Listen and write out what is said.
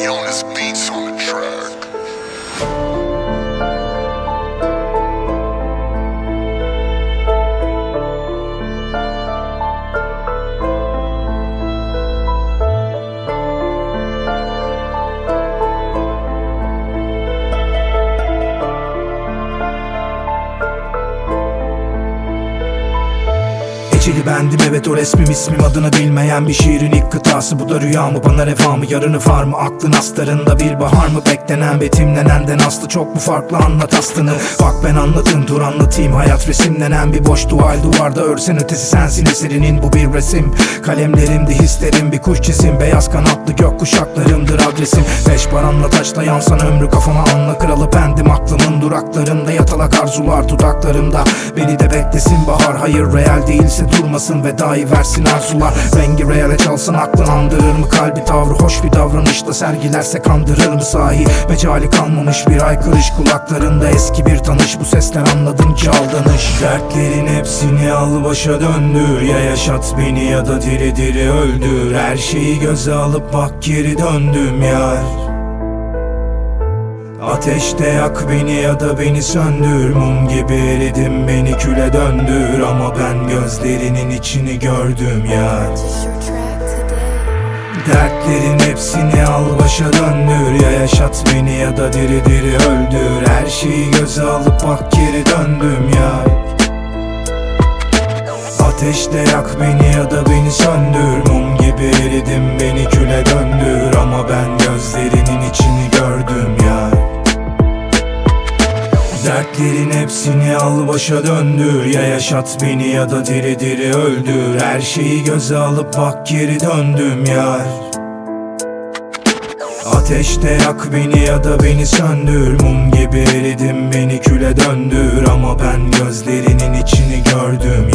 He on his beats on the track. Eceli bendim evet o resmim ismim. Adını bilmeyen bir şiirin ilk kıtası. Bu da rüya mı bana reva mı yarını far mı? Aklın astarında bir bahar mı beklenen betimlenenden aslı? Çok mu farklı anlat aslını. Bak ben anlatın dur anlatayım. Hayat resimlenen bir boş dual duvarda örsen ötesi sensin eserinin. Bu bir resim. Kalemlerimde hislerim bir kuş çizim beyaz kanatlı gök kuşaklarımdır adresim. Beş paranla taşla yansan ömrü kafama anla. Kralı pendim aklımın duraklarında. Yatalak arzular dudaklarımda. Beni de beklesin bahar. Hayır real değilse durmasın vedayı versin arzular Rengi reale çalsın aklın andırır mı? Kalbi tavrı hoş bir davranışla sergilerse kandırır mı sahi? Mecali kalmamış bir aykırış kulaklarında eski bir tanış. Bu sesler anladım ki aldanış. Dertlerin hepsini al başa döndür. Ya yaşat beni ya da diri diri öldür. Her şeyi göze alıp bak geri döndüm yar Ateşte yak beni ya da beni söndür. Mum gibi eridim beni küle döndür. Ama ben gözlerinin içini gördüm ya. Dertlerin hepsini al başa döndür. Ya yaşat beni ya da diri diri öldür. Her şeyi göze alıp bak geri döndüm ya. Ateşte yak beni ya da beni söndür. Mum gibi eridim beni küle döndür Dertlerin hepsini al başa döndür. Ya yaşat beni ya da diri diri öldür. Her şeyi göze alıp bak geri döndüm yar. Ateşte yak beni ya da beni söndür. Mum gibi eridim beni küle döndür. Ama ben gözlerinin içini gördüm